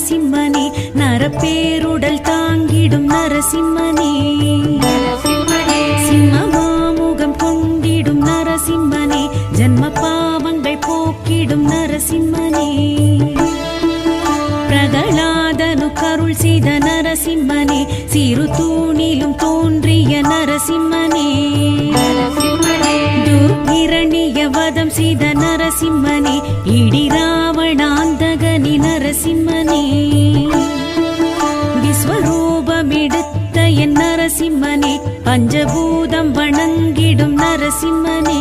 நரசிம்மனே நரப்பேருடல் தாங்கிடும் நரசிம்மனே. சிம்மமாமுகம் கொண்டிடும் நரசிம்மனே ஜன்ம பாவங்கள் போக்கிடும் நரசிம்மனே. பிரகலாதனு கருள் செய்த நரசிம்மனே சிறு தூணிலும் தோன்றிய நரசிம்மனே. துர்கிரணிய வதம் செய்த நரசிம்மனே இடி ராவணாந்தகனி நரசிம்மனே. விஸ்வரூபமெடுத்த என் நரசிம்மனே பஞ்சபூதம் வணங்கிடும் நரசிம்மனே.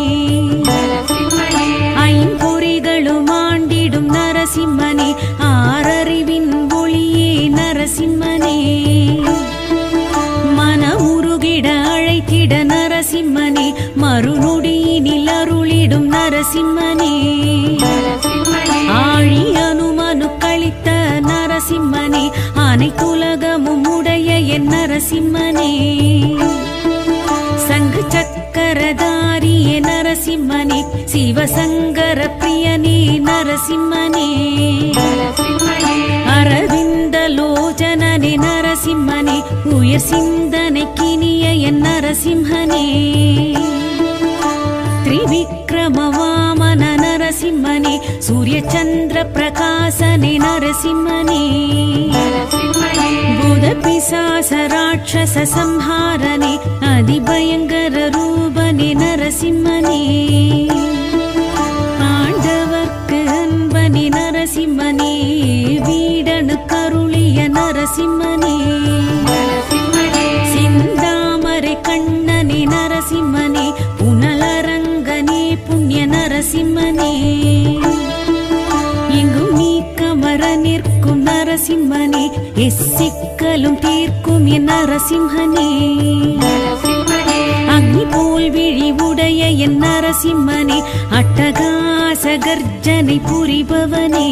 ஐம்பொறிகளும் ஆண்டிடும் நரசிம்மனே ஆறறிவின் ஒளியே நரசிம்மனே. மனமுருகிட அழைத்திட நரசிம்மனே மறுநொடியினில் அருளிடும் நரசிம்மனே. நரசிம்மனே அனைத்துலகமும் உடைய என் நரசிம்மனே. சங்கு சக்கரதாரியே நரசிம்மனே சிவசங்கர பிரியனே நரசிம்மனே. அரவிந்த லோச்சனனே நரசிம்மனே உயர் சிந்தனை கினிய என் நரசிம்மனே. திரிவிக்ரம నరసింహనే సూర్యచంద్ర ప్రకాశనే నరసింహనే బుధ పిశాస రాక్షస సంహారనే అతి భయంకర రూపనే నరసింహనే ஆண்டவர்க்கு அன்பனே நரசிம்மனே வீடனு கருளிய நரசிம்மனே நரசிம்மனே எங்கும் நீ கமர நிற்கும் நரசிம்மனே எசிக்கலும் தீர்க்கும் என் நரசிம்மனே. அக்னி போல் விழி உடைய என் நரசிம்மனே அட்டகாச கர்ஜனை புரிபவனே.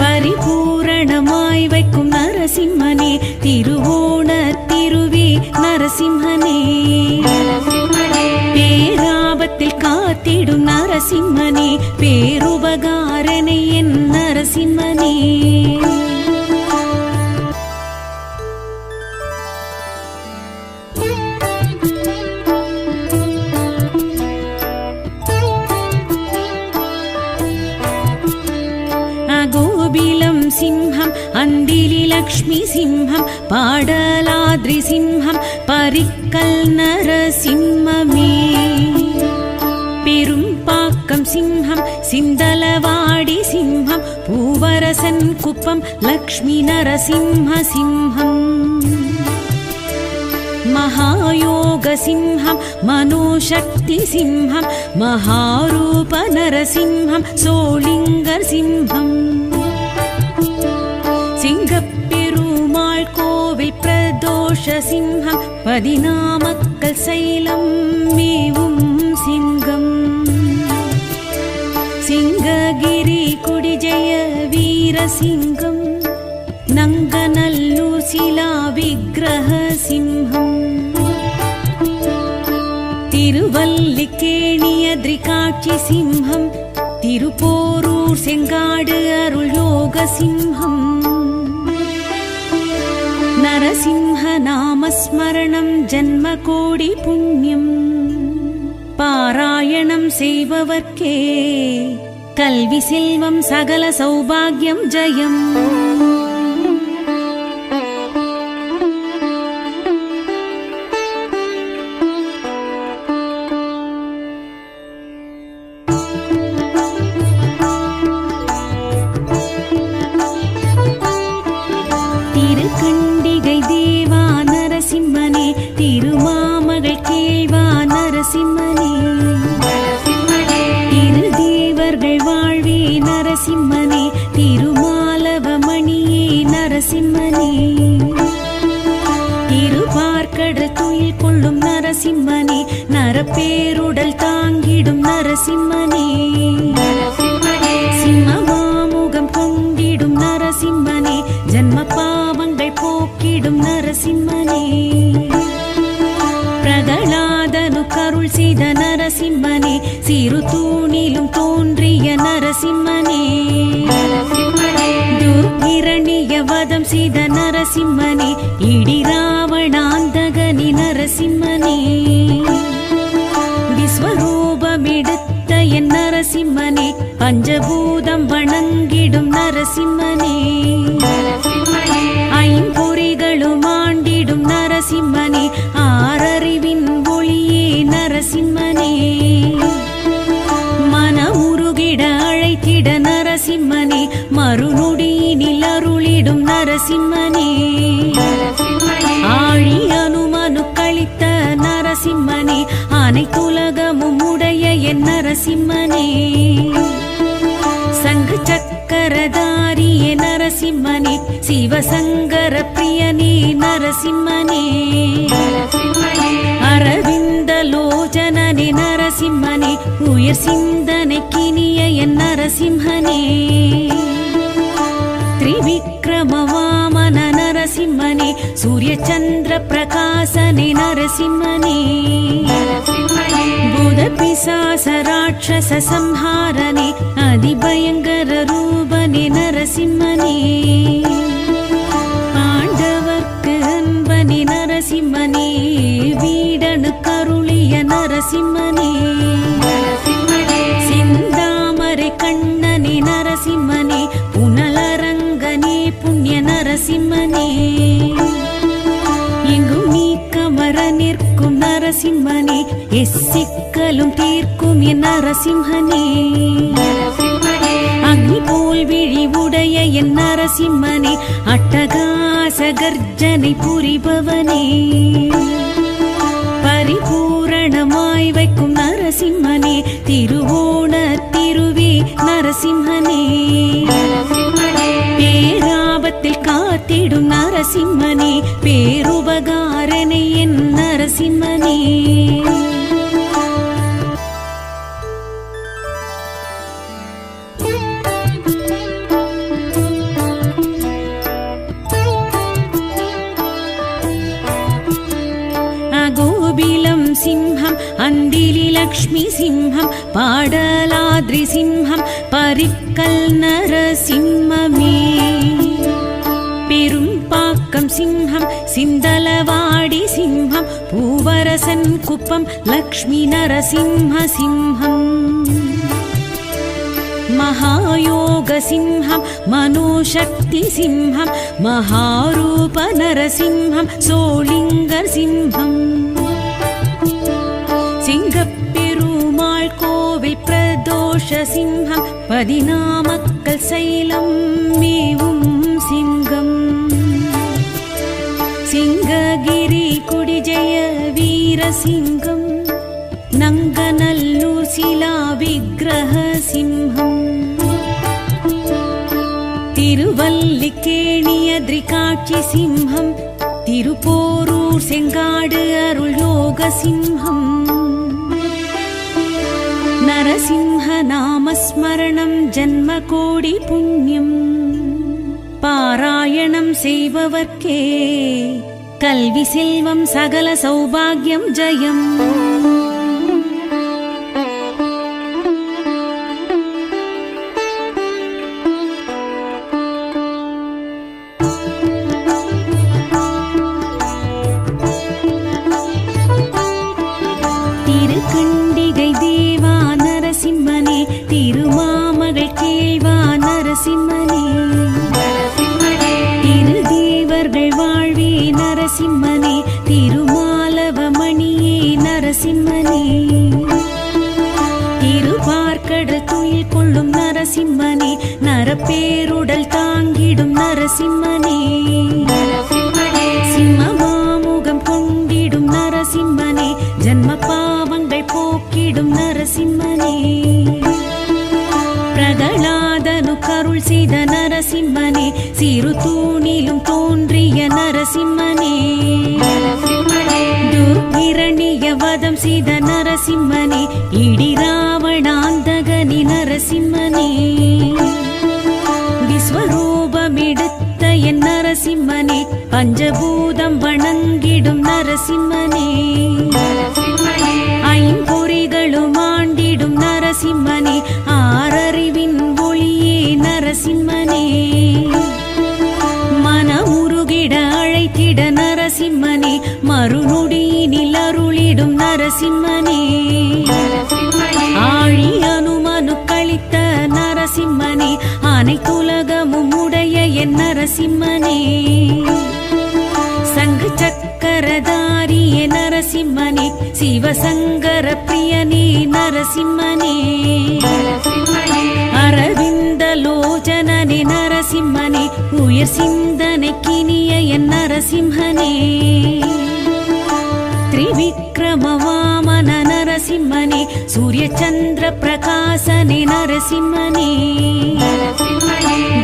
பரிபூரணமாய் வைக்கும் நரசிம்மனே திருவோண திருவே நரசிம்மனே. नरसिंहेण नरसिंहे अगोपलं सिंहम् अन्दरी लक्ष्मि सिंहम् पाडलि सिंहम् परिकल् नरसिंहमी सिंहं सिन्दलवाडि सिंहं पूवरसन्पं लक्ष्मि नरसिंहसिंहं महायोगसिंहं मनोशक्तिसिंहं महारूपनरसिंहं सोलिङ्गंहं सिंहपेरुमाल्कोविदोष सिंहं पदिना मकलम् एवं सिंहम् பதினாமக்கல் குடிஜய வீரசிங்கம் நங்கநல்லூர் சிலா விக்கிரக சிம்ஹம். திருவல்லிக்கேணிய திரிகாட்சி சிம்ஹம் திருப்போரூர் செங்காடு அருள் யோக சிம்ஹம். நரசிம்ஹ நாமஸ்மரணம் ஜன்ம கோடி புண்ணியம் பாராயணம் செய்பவர்க்கே. கல்வி செல்வம் சகல சௌபாகியம் ஜெயம். நரசிம்மனே நரப்பேருடல் தாங்கிடும் நரசிம்மனே. சிம்மமாமுகம் கொண்டிடும் நரசிம்மனே ஜன்ம நரசிம்மனே. ஐம்பொறிகளும் ஆண்டிடும் நரசிம்மனே. ஆறறிவின் ஒளியே நரசிம்மனே. மனமுருகிட அழைத்திட நரசிம்மனே. மறுநொடியினில் அருளிடும் நரசிம்மனே. ஆழி அனுமனு கழித்த நரசிம்மனே. அனைத்துலகமும் உடைய என் நரசிம்மனே. சங்கு சக்கரதாரிய நரசிம்மனே சிவசங்கர பிரியனே நரசிம்மனே. அரவிந்த லோச்சனனே நரசிம்மனே உயர் சிந்தனை கினிய என் நரசிம்மனே. திரிவிக்ரம வாமன నరసింహనే సూర్యచంద్ర ప్రకాశనే నరసింహనే బుధ పిశాస రాక్షస సంహారనే అతి భయంకర రూపనే నరసింహనే பாண்டவர்க்கு அன்பனே நரசிம்மனே வீடனு கருளிய நரசிம்மனே நரசிம்மனே. எங்கும் நீ கமர நிற்கும் நரசிம்மனே. எச்சிக்கலும் தீர்க்கும் என் நரசிம்மனே. அக்னி போல் விழி உடைய என் நரசிம்மனே. அட்டகாச கர்ஜனை புரிபவனே. பரிபூரணமாய் வைக்கும் நரசிம்மனே. திருவோண திருவே நரசிம்மனே. பேராபத்தில் नरसिंहे अगोपलं सिंहम् अन्दलि लक्ष्मि सिंह पाडलद्रि सिंहम् परिकल् नरसिंहमी பாக்கம் சிம்ஹம் சிந்தலவாடி சிம்ஹம் பூவரசன் குப்பம் லக்ஷ்மி நரசிம்ம சிம்ஹம் महायोगसिंहं मनोशक्तिसिंहं महारूपनरसिंहं सोलिङ्गसिंहम् சிங்கப்பெருமாள் கோவில் பிரதோஷ சிங்கம் பதினாமக்கல் சைலம் மேவும் நங்ககிரி குடிஜய வீரசிங்கம் நங்கநல்லூர் சிலா விக்கிரக சிம்ஹம். திருவல்லிக்கேணியத்ரிகாட்சி சிம்ஹம் திருப்போரூர் செங்காடு அருள் யோக சிம்ஹம். நரசிம்ஹ நாமஸ்மரணம் ஜன்ம கோடி புண்ணியம் பாராயணம் செய்பவர்க்கே கல்வி செல்வம் சகல சௌபாகியம் ஜெயம். பேருடல் தாங்கிடும் நரசிம்மனே. சிம்மமாமுகம் கொண்டிடும் நரசிம்மனே. ஜன்ம பாவங்கள் போக்கிடும் நரசிம்மனே. பிரகலாதனு கருள் செய்த நரசிம்மனே. சிறு தூணிலும் தோன்றிய நரசிம்மனே. துர்கிரணிய வதம் செய்த நரசிம்மனே. இடி ராவணாந்தகனி நரசிம்மனே. பஞ்சபூதம் வணங்கிடும் நரசிம்மனே. ஐம்பொறிகளும் ஆண்டிடும் நரசிம்மனே. ஆறறிவின் ஒளியே நரசிம்மனே. மனம் கூறிட அழைத்திட நரசிம்மனே. மறுநொடியினில் அருளிடும் நரசிம்மனே. ஆழி அனுமனு கழித்த நரசிம்மனே. அனைத்துலகமும் உடைய என் நரசிம்மனே. நரதாரிய நரசிம்மனே சிவசங்கர பிரியனே நரசிம்மனே. அரவிந்த லோச்சனனே நரசிம்மனே உயர் சிந்தனை கினிய என் நரசிம்மனே. திரிவிக்ரம வாமன నరసింహనే సూర్యచంద్ర ప్రకాశనే నరసింహనే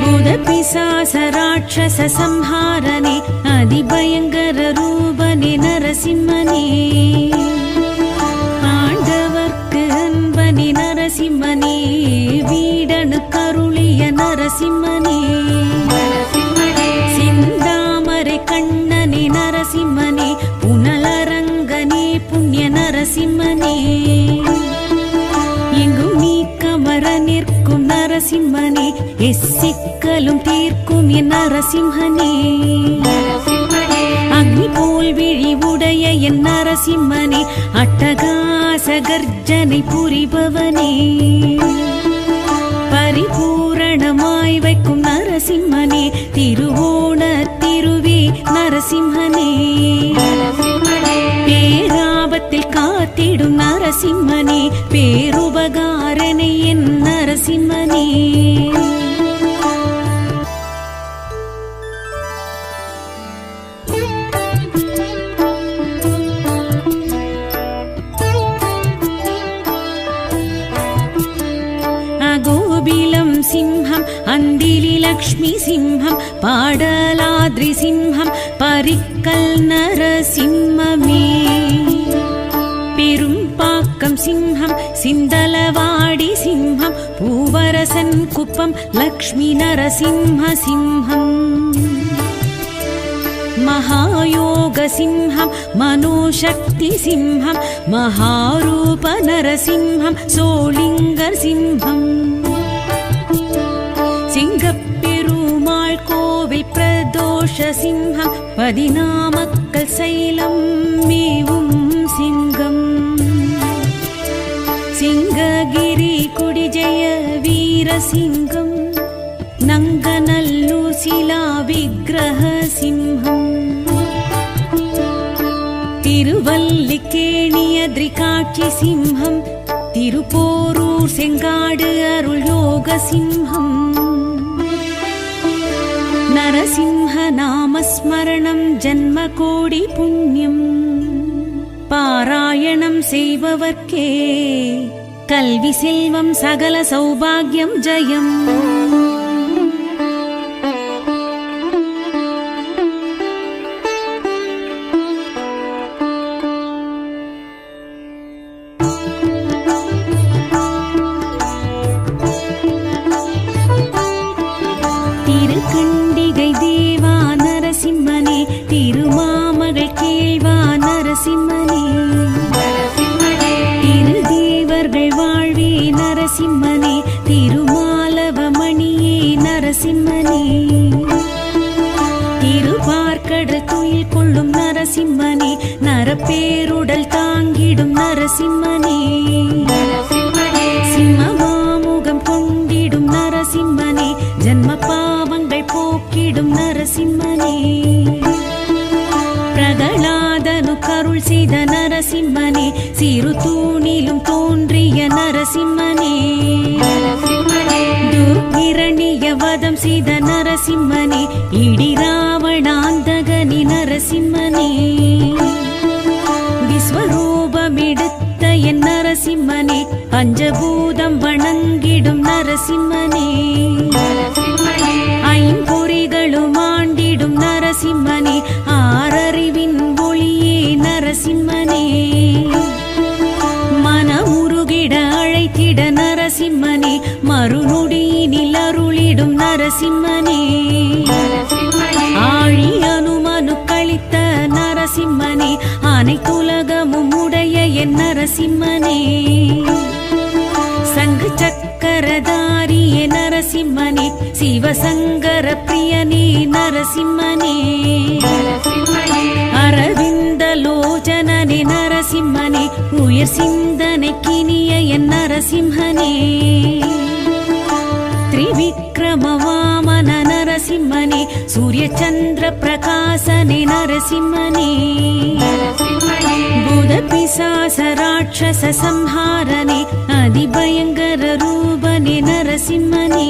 బుధ పిశాస రాక్షస సంహారనే అతి భయంకర రూపనే నరసింహనే ஆண்டவர்க்கு அன்பனி நரசிம்மனே வீடனு கருளிய நரசிம்மனே நரசிம்மனே எச்சிக்கலும் தீர்க்கும் என் நரசிம்மனே. அக்னி போல் விழி உடைய என் நரசிம்மனே அட்டகாச கர்ஜனை புரிபவனே. பரிபூரணமாய் வைக்கும் நரசிம்மனே திருவோண திருவே நரசிம்மனே. नरसिंहे गोपलं सिंहम् अन्दलि लक्ष्मि सिंहम् पाडलि सिंहम् परिकल् नरसिंहमे सिंहं सिन्दलवाडि सिंहं पूवरसन् लक्ष्मि नरसिंहसिंहम् महायोगसिंहं मनोशक्तिसिंहं महारूपनरसिंहं सोलिङ्गसिंहम् सोलिङ्गंहं कोविल् प्रदोषसिंहं पदिनामक्कल् मकलम् मेवुं सिंहम् சிங்கம் குடிஜய வீரசிங்கம் நங்கநல்லூர் சிலா விக்கிரக சிம்ஹம். திருவல்லிக்கேணியத்ரிகாட்சி சிம்ஹம் திருப்போரூர் செங்காடு அருள் யோக சிம்ஹம். நரசிம்ஹ நாமஸ்மரணம் ஜன்ம கோடி புண்ணியம் பாராயணம் செய்பவர்க்கே கல்வி செல்வம் சகல சௌபாகியம் ஜெயம். பேருடல் தாங்கிடும் நரசிம்மனே. சிம்மமாமுகம் கொண்டிடும் நரசிம்மனே. ஜன்ம பாவங்கள் போக்கிடும் நரசிம்மனே. பிரகலாதனு கருள் செய்த நரசிம்மனே. சிறு தூணிலும் தோன்றிய நரசிம்மனே. துர்கிரணிய வதம் செய்த நரசிம்மனே. இடி ராவணாந்தகனி நரசிம்மனே. நரசிம்மனே பஞ்சபூதம் வணங்கிடும் நரசிம்மனே. ஐம்பொறிகளும் ஆண்டிடும் நரசிம்மனே ஆறறிவின் ஒளியே நரசிம்மனே. மனமுருகிட அழைத்திட நரசிம்மனே மறுநொடியினில் அருளிடும் நரசிம்மனே. ஆழி அனுமனு கழித்த நரசிம்மனே அனைத்துலகமும் உடைய என் நரசிம்மனே. சங்கு சக்கரதாரியே நரசிம்மனே சிவசங்கர பிரியனே நரசிம்மனே. அரவிந்த லோச்சனனே நரசிம்மனே உயர் சிந்தனை கினிய என் நரசிம்மனே. திரிவிக்ரமவாமன నరసింహనే సూర్యచంద్ర ప్రకాశనే నరసింహనే బుధ పిశాస రాక్షస సంహారనే అతి భయంకర రూపనే నరసింహనే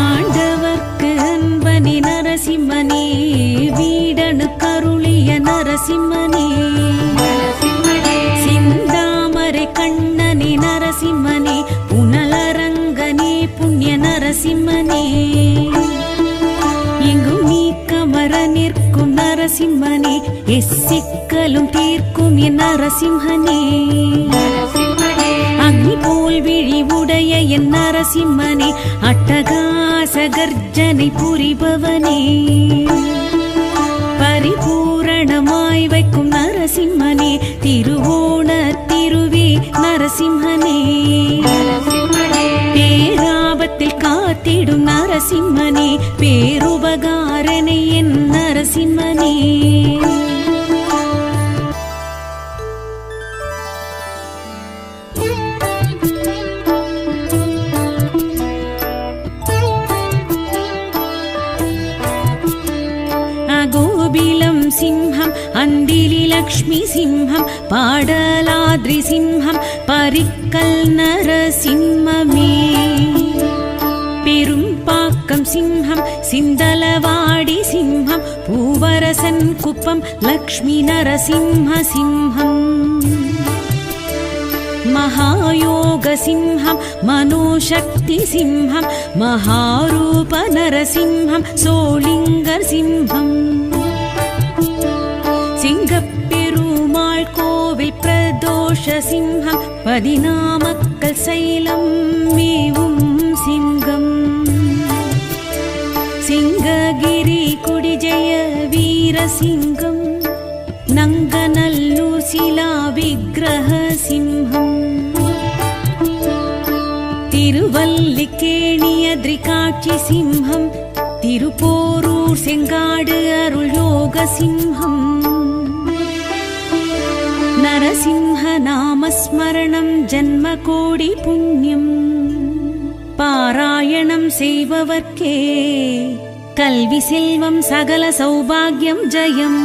ஆண்டவர்க்கு அன்பனே நரசிம்மனே வீடனு கருளிய நரசிம்மனே சிந்தாமரை கண்ணனே நரசிம்மனே நரசிம்மனே எச்சிக்கலும் தீர்க்கும் என் நரசிம்மனே. அக்னி போல் விழி உடைய என் நரசிம்மனே அட்டகாச கர்ஜனை புரிபவனே. பரிபூரணமாய் வைக்கும் நரசிம்மனே திருவோண திருவே நரசிம்மனே. பேராபத்தில் காத்திடும் நரசிம்மனே பேருபகாரனை என் गोपलं सिंहम् अन्दर लक्ष्मि सिंहं पाडलाद्रिसिंहं सिंहं परिकल् नरसिंहमे। पेपाकं सिंहं सिन्दलवाडिसिंहं பூவரசன் குப்பம் லக்ஷ்மி நரசிம்ஹ சிம்ஹம் महायोग सिंहं मनोशक्ति सिंहं महारूप नरसिंहं सोलिङ्गसिंहम् சிங்கப்பெருமாள் கோவில் பிரதோஷ சிங்கம் பதினாமக்கல் சைலம் மேவும் சிங்கம் சிங்ககிரி வீரசிங்கம் நங்கநல்லூர் சிலா விக்கிரக சிம்ஹம். திருவல்லிக்கேணியத்ரிகாட்சி சிம்ஹம் திருப்போரூர் செங்காடு அருள் யோக சிம்ஹம். நரசிம்ஹ நாமஸ்மரணம் ஜன்ம கோடி புண்ணியம். பாராயணம் செய்பவர்க்கே கல்வி செல்வம் சகல சௌபாகியம் ஜெயம்.